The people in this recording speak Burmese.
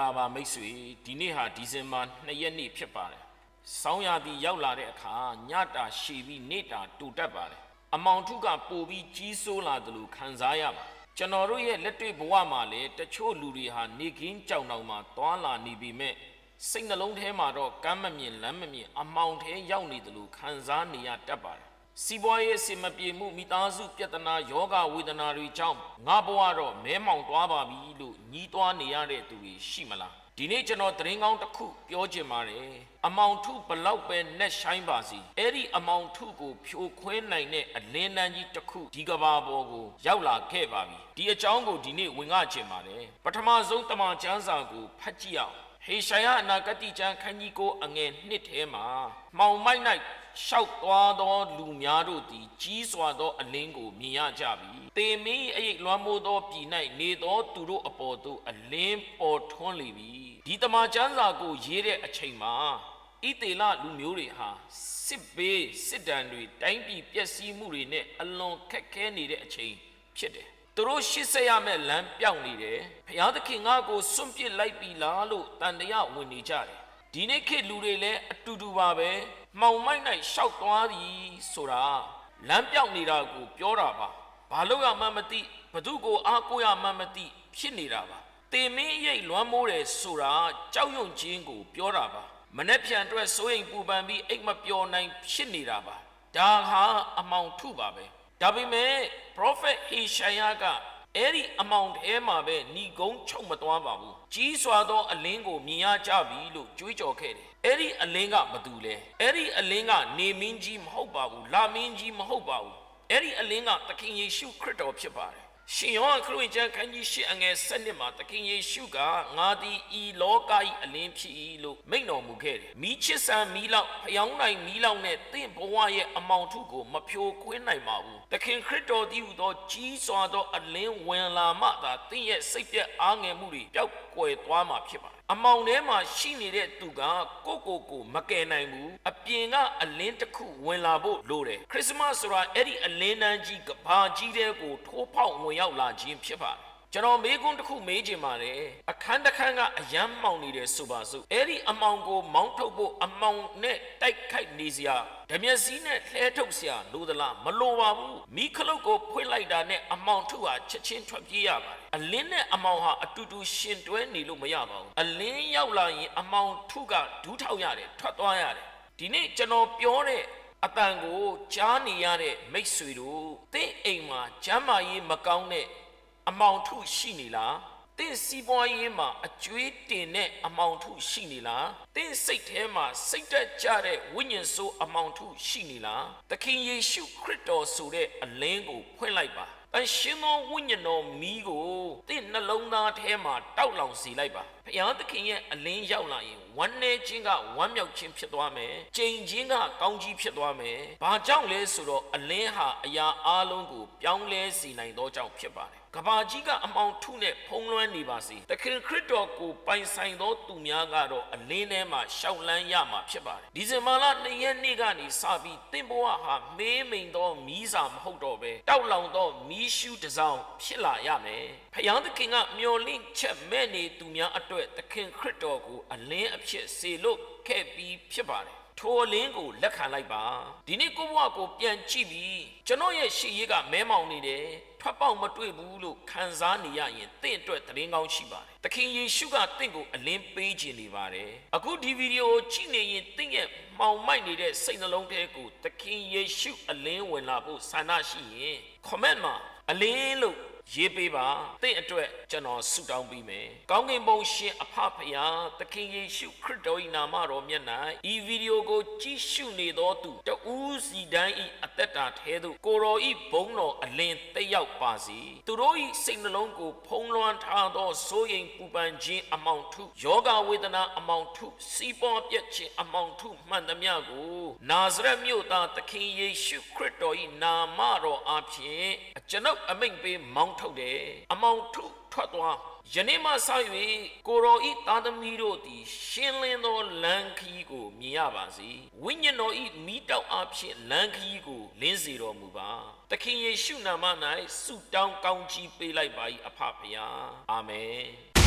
္ဂလာပါမိတ်ဆွေဒီနေ့ဟာဒီဇင်ဘာ2ရက်နေ့ဖြစ်ပါတယ်။ဆောင်းရာသီရောက်လာတဲ့အခါညတာရှည်ပြီးနေ့တာတူတက်ပါတယ်။အမောင်ထုကပိုပြီးကြီးစိုးလာတယ်လို့ခံစားရပါကျွန်တော်တို့ရဲ့လက်တွေ့ဘဝမှာလည်းတချို့လူတွေဟာနေကင်းကြောင်တောင်မှာသွာလာနေပြီမဲ့စိတ်နှလုံးထဲမှာတော့ကမ်းမမြင်လမ်းမမြင်အမောင်ထဲရောက်နေတယ်လို့ခံစားနေရတတ်ပါတယ်။ စီးပွားရေးအဆင်မပြေမှုမိသားစုပြဿနာယောဂဝေဒနာတွေကြောင့်ငါဘဝတော့မဲမောင်သွားပါပြီလို့ညီးတွားနေရတဲ့သူတွေရှိမလားဒီနေ့ကျွန်တော်သတင်းကောင်းတစ်ခုပြောချင်ပါတယ်အမောင်ထုဘလောက်ပဲနဲ့ဆိုင်ပါစီအဲ့ဒီအမောင်ထုကိုဖြိုခွင်းနိုင်တဲ့အလင်းတန်းကြီးတစ်ခုဒီကဘာပေါ်ကိုရောက်လာခဲ့ပါပြီဒီအကြောင်းကိုဒီနေ့ဝင်ငှချင်ပါတယ်ပထမဆုံးတမန်ကျမ်းစာကိုဖတ်ကြည့်အောင်ဟေရှာယအနာဂတိကျမ်းခန်းကြီးကိုအငယ်နှစ်ထဲမှာမှောင်မိုက်၌ ရှောက်သွားသောလူများတို့သည် ကြီးစွာသောအလင်းကိုမြင်ရကြပြီ။တေမင်းအိတ်လွမ်းမိုးသောပြည်၌နေသောသူတို့အပေါ်သို့အလင်းပေါ်ထွန်းလေပြီ။ဒီတမန်ကျမ်းစာကိုရေးတဲ့အချိန်မှာဣသေလလူမျိုးတွေဟာစစ်ဘေးစစ်ဒဏ်တွေတိုင်းပြည်ပျက်စီးမှုတွေနဲ့အလွန်ခက်ခဲနေတဲ့အချိန်ဖြစ်တယ်။သူတို့ရှစ်ဆက်ရမယ့်လမ်းပြောင်းနေတယ်။ဘုရားသခင်ငါ့ကိုစွန့်ပစ်လိုက်ပြီလားလို့တန်တရားဝင်နေကြတယ်။ ဒီနေ့ခေတ်လူတွေလည်းအတူတူပါပဲ။မှောင်မိုက်၌ရှောက်သွားသည်ဆိုတာလမ်းပြောင်းနေတာကိုပြောတာပါ။ဘာလို့ရမှန်းမသိဘသူကိုအားကိုးရမှန်းမသိဖြစ်နေတာပါ။တေမင်းရိတ်လွမ်းမိုးတယ်ဆိုတာကြောက်ရွံ့ခြင်းကိုပြောတာပါ။မနေ့ပြန်အတွက်စိုးရင်ပူပန်ပြီးအိတ်မပျော်နိုင်ဖြစ်နေတာပါ။ဒါဟာအမောင်ထုပါပဲ။ဒါပေမဲ့ prophet Isaiah က အဲ့ဒီအမောင်ထဲမှာပဲဏီကုန်းချုပ်မသွားပါဘူးကြီးစွာသောအလင်းကိုမြင်ရကြပြီလို့ကြွေးကြော်ခဲ့တယ်အဲ့ဒီအလင်းကဘာတူလဲအဲ့ဒီအလင်းကနေမင်းကြီးမဟုတ်ပါဘူးလာမင်းကြီးမဟုတ်ပါဘူးအဲ့ဒီအလင်းကသခင်ယေရှုခရစ်တော်ဖြစ်ပါတယ် ရှင်ယောဟန်ခရစ်ဝင်ကျမ်းခန်းကြီး၈အငယ်၁၂မှာသခင်ယေရှုကငါသည်ဤလောက၏အလင်းဖြစ်၏လို့မိန့်တော်မူခဲ့တယ်။မိချစ်ဆန်မီလောက်ဖျောင်းနိုင်မီလောက်နဲ့တင့်ဘဝရဲ့အမောင်ထုကိုမဖြိုခွင်းနိုင်ပါဘူး။သခင်ခရစ်တော်သည်ဟူသောကြီးစွာသောအလင်းဝင်လာမှသာတင့်ရဲ့စိတ်ပြက်အားငယ်မှုတွေပျောက်ကွယ်သွားမှာဖြစ်ပါတယ်။ အမောင်ထဲမှာရှိနေတဲ့သူကကိုကိုကိုမကယ်နိုင်ဘူး။အပြင်ကအလင်းတစ်ခုဝင်လာဖို့လိုတယ်။ခရစ်မတ်ဆိုတာအဲ့ဒီအလင်းတန်းကြီးကဘာကြီးတဲ့ကိုထိုးဖောက်ဝင်ရောက်လာခြင်းဖြစ်ပါတယ် ကျွန်တော်မေးခွန်းတစ်ခုမေးချင်ပါတယ်အခန်းတစ်ခန်းကအယမ်းမှောင်နေတယ်ဆိုပါစို့အဲ့ဒီအမောင်ကိုမောင်းထုတ်ဖို့အမောင်နဲ့တိုက်ခိုက်နေစရာဓမျက်စည်းနဲ့လှဲထုတ်စရာလိုသလားမလိုပါဘူးမိခလုတ်ကိုဖွင့်လိုက်တာနဲ့အမောင်ထုတ်ဟာချက်ချင်းထွက်ပြေးရပါတယ်အလင်းနဲ့အမောင်ဟာအတူတူရှင်တွဲနေလို့မရပါဘူးအလင်းရောက်လာရင်အမောင်ထုကဒူးထောက်ရတယ်ထွက်သွားရတယ်ဒီနေ့ကျွန်တော်ပြောတဲ့အတန်ကိုကြားနေရတဲ့မိတ်ဆွေတို့တင့်အိမ်မှာကျမ်းမာရေးမကောင်းတဲ့ အမောင်ထုရှိနေလားတင့်စီးပွားရေးမှာအကျွေးတင်တဲ့အမောင်ထုရှိနေလားတင့်စိတ်ထဲမှာစိတ်တက်ကြတဲ့ဝိညာဉ်ဆိုးအမောင်ထုရှိနေလားသခင်ယေရှုခရစ်တော်ဆိုတဲ့အလင်းကိုဖွင့်လိုက်ပါအရှင်သောဝိညာဉ်တော်မီးကိုတင့်နှလုံးသားထဲမှာတောက်လောင်စေလိုက်ပါ ဘုရားသခင်ရဲ့အလင်းရောက်လာရင်ဝမ်းနေခြင်းကဝမ်းမြောက်ခြင်းဖြစ်သွားမယ်ကြိမ်ခြင်းကကောင်းကြီးဖြစ်သွားမယ်ဘာကြောင့်လဲဆိုတော့အလင်းဟာအရာအလုံးကိုပြောင်းလဲစေနိုင်သောကြောင့်ဖြစ်ပါတယ်ကဘာကြီးကအမောင်ထုနဲ့ဖုံးလွှမ်းနေပါစေတခင်ခရစ်တော်ကိုပိုင်ဆိုင်သောသူများကတော့အလင်းထဲမှာရှောက်လန်းရမှာဖြစ်ပါတယ်ဒီဇင်ဘာလ2ရက်နေ့ကနေစပြီးတင့်ဘဝဟာမေးမိန်သောမီးစာမဟုတ်တော့ပဲတောက်လောင်သောမီးရှူးတစ်စောင်းဖြစ်လာရမယ်ဖယားသခင်ကမျော်လင့်ချက်မဲ့နေသူများအတွက်သခင်ခရစ်တော်ကိုအလင်းအဖြစ်စေလို့ခဲ့ပြီးဖြစ်ပါတယ်ထိုအလင်းကိုလက်ခံလိုက်ပါဒီနေ့ကိုဘဝကိုပြန်ကြည့်ပြီးကျွန်တော်ရဲ့ရှေ့ရေးကမဲမောင်နေတယ်ထွက်ပေါက်မတွေ့ဘူးလို့ခံစားနေရရင်တင့်အတွက်သတင်းကောင်းရှိပါတယ်သခင်ယေရှုကတင့်ကိုအလင်းပေးခြင်းနေပါတယ်အခုဒီဗီဒီယိုကိုကြည့်နေရင်တင့်ရဲ့မှောင်မိုက်နေတဲ့စိတ်နှလုံးထဲကိုသခင်ယေရှုအလင်းဝင်လာဖို့ဆန္ဒရှိရင် comment မှာအလင်းလို့ ရေးပေးပါတင့်အတွက်ကျွန်တော်ဆုတောင်းပေးမယ်။ကောင်းကင်ဘုံရှင်အဖဖရာသခင်ယေရှုခရစ်တော်၏နာမတော်မြတ်၌ဤဗီဒီယိုကိုကြည့်ရှုနေသောသူတဦးစီတိုင်း၏အသက်တာထဲသို့ကိုရော၏ဘုန်းတော်အလင်းတက်ရောက်ပါစေ။သူတို့၏စိတ်နှလုံးကိုဖုံးလွှမ်းထားသောစိုးရိမ်ပူပန်ခြင်းအမောင်ထုယောဂဝေဒနာအမောင်ထုစီးပွားပြက်ခြင်းအမောင်ထုမှန်သမျှကိုနာဇရက်မြို့သားသခင်ယေရှုခရစ်တော်၏နာမတော်အဖြစ်ကျွန်ုပ်အမိန့်ပေးမောင်းထုတ်တယ်အမောင်ထုထွက်သွားယနေ့မှစ၍ကိုရောဤသားသမီးတို့သည် ရှင်းလင်းသောလမ်းခီးကိုမြင်ရပါစေဝိညာဉ်တော်ဤမိတောက်အဖြစ်လမ်းခီးကိုလင်းစေတော်မူပါသခင်ယေရှုနာမ၌ဆုတောင်းကောင်းချီးပေးလိုက်ပါ၏အဖဖရာအာမင်